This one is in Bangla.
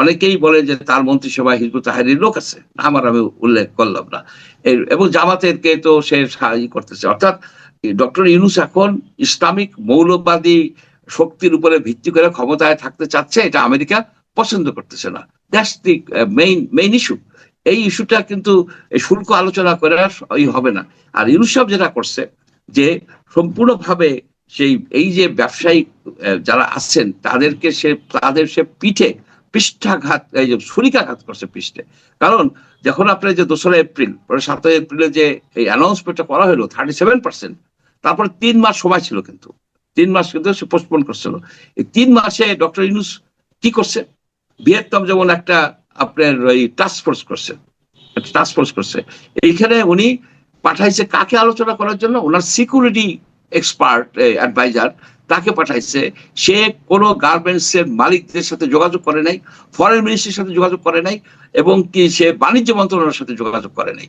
অনেকেই বলে যে তার মন্ত্রিসভায় হিজবুত তাহারির লোক আছে। আমার আমি উল্লেখ করলাম না। এবং জামাতের কে তো সে সাহায্য করতেছে। অর্থাৎ ডক্টর ইউনুস এখন ইসলামিক মৌলবাদী শক্তির উপরে ভিত্তি করে ক্ষমতায় থাকতে চাচ্ছে, এটা আমেরিকা পছন্দ করতেছে না। দ্যাটস মেইন মেইন ইস্যু এই ইস্যুটা কিন্তু শুল্ক আলোচনা করে ওই হবে না। আর ইউনুস সাহেব যেটা করছে, যে সম্পূর্ণভাবে সেই, এই যে ব্যবসায়ী যারা আছেন, তাদেরকে সে, তাদের সে পিঠে পৃষ্ঠাঘাত, এই যে ছুরিকাঘাত করছে পৃষ্ঠে। কারণ যখন আপনার যে দোসরা এপ্রিল, পরে সাতই এপ্রিলে যে এই অ্যানাউন্সমেন্টটা করা হলো থার্টি সেভেন পার্সেন্ট তারপরে তিন মাস সময় ছিল কিন্তু। তিন মাস কিন্তু সে পোস্টপোন করছিল। এই তিন মাসে ডক্টর ইউনুস কি করছে? ভিয়েতনাম যেমন একটা আপনার ওই টাস্ক ফোর্স করছে টাস্ক ফোর্স করছে। এইখানে উনি পাঠাইছে কাকে আলোচনা করার জন্য? ওনার সিকিউরিটি এক্সপার্ট অ্যাডভাইজার তাকে পাঠাইছে। সে কোনো গার্মেন্টস এর মালিকদের সাথে যোগাযোগ করে নাই, ফরেন মিনিস্ট্রির সাথে যোগাযোগ করে নাই, এবং কি সে বাণিজ্য মন্ত্রণালয়ের সাথে যোগাযোগ করে নাই।